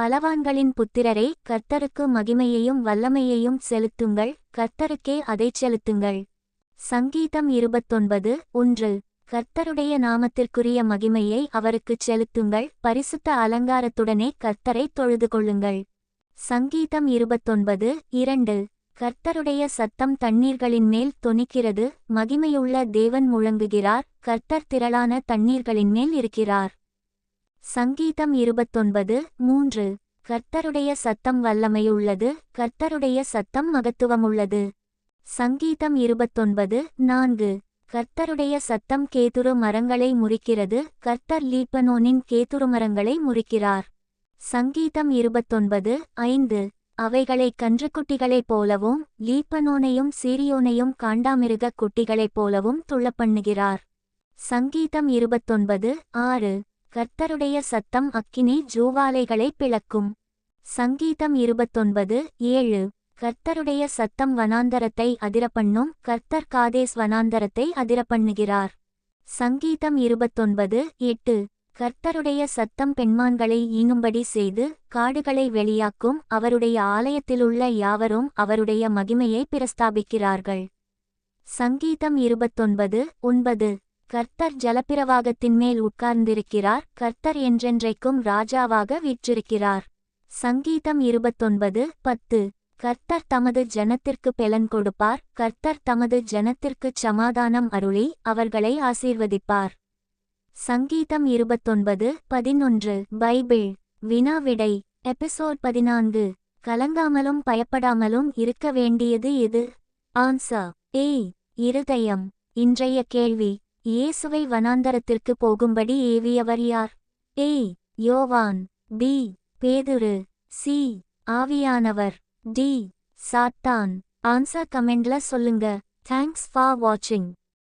பலவான்களின் புத்திரரே கர்த்தருக்கு மகிமையையும் வல்லமையையும் செலுத்துங்கள். கர்த்தருக்கே அதைச் செலுத்துங்கள். சங்கீதம் இருபத்தொன்பது ஒன்று. கர்த்தருடைய நாமத்திற்குரிய மகிமையை அவருக்குச் செலுத்துங்கள். பரிசுத்த அலங்காரத்துடனே கர்த்தரை தொழுது கொள்ளுங்கள். சங்கீதம் இருபத்தொன்பது இரண்டு. கர்த்தருடைய சத்தம் தண்ணீர்களின் மேல் தொனிக்கிறது. மகிமையுள்ள தேவன் முழங்குகிறார். கர்த்தர் திரளான தண்ணீர்களின் மேல் இருக்கிறார். சங்கீதம் இருபத்தொன்பது மூன்று. கர்த்தருடைய சத்தம் வல்லமையுள்ளது கர்த்தருடைய சத்தம் மகத்துவமுள்ளது. சங்கீதம் இருபத்தொன்பது நான்கு. கர்த்தருடைய சத்தம் கேதுரு மரங்களை முறிக்கிறது கர்த்தர் லீப்பனோனின் கேதுரு மரங்களை முறிக்கிறார். சங்கீதம் இருபத்தொன்பது ஐந்து. அவைகளை கன்றுக்குட்டிகளைப் போலவும் லீப்பனோனையும் சீரியோனையும் காண்டாமிருக குட்டிகளைப் போலவும் துள்ளப்பண்ணுகிறார். சங்கீதம் இருபத்தொன்பது ஆறு. கர்த்தருடைய சத்தம் அக்கினி ஜூவாலைகளை பிளக்கும். சங்கீதம் இருபத்தொன்பது ஏழு. கர்த்தருடைய சத்தம் வனாந்தரத்தை அதிரப்பண்ணும். கர்த்தர் காதேஸ் வனாந்தரத்தை அதிரப்பண்ணுகிறார். சங்கீதம் இருபத்தொன்பது எட்டு. கர்த்தருடைய சத்தம் பெண்மான்களை ஈங்கும்படி செய்து காடுகளை வெளியாக்கும். அவருடைய ஆலயத்திலுள்ள யாவரும் அவருடைய மகிமையை பிரஸ்தாபிக்கிறார்கள். சங்கீதம் இருபத்தொன்பது ஒன்பது. கர்த்தர் ஜலப்பிரவாகத்தின் மேல் உட்கார்ந்திருக்கிறார் கர்த்தர் என்றென்றைக்கும் ராஜாவாக வீற்றிருக்கிறார். சங்கீதம் இருபத்தொன்பது பத்து. கர்த்தர் தமது ஜனத்திற்கு பெலன் கொடுப்பார் கர்த்தர் தமது ஜனத்திற்குச் சமாதானம் அருளி அவர்களை ஆசீர்வதிப்பார். சங்கீதம் இருபத்தொன்பது பதினொன்று. பைபிள். வினா விடை எபிசோட் பதினான்கு. கலங்காமலும் பயப்படாமலும் இருக்க வேண்டியது எது? ஆன்சர். ஏய் இருதயம். இன்றைய கேள்வி. இயேசுவை வனாந்தரத்திற்கு போகும்படி ஏவியவர் யார்? ஏய் யோவான். பி. பேதுரு. சி. ஆவியானவர். டி. சாத்தான். ஆன்சர் கமெண்ட்ல சொல்லுங்க. தேங்க்ஸ் ஃபார் வாட்சிங்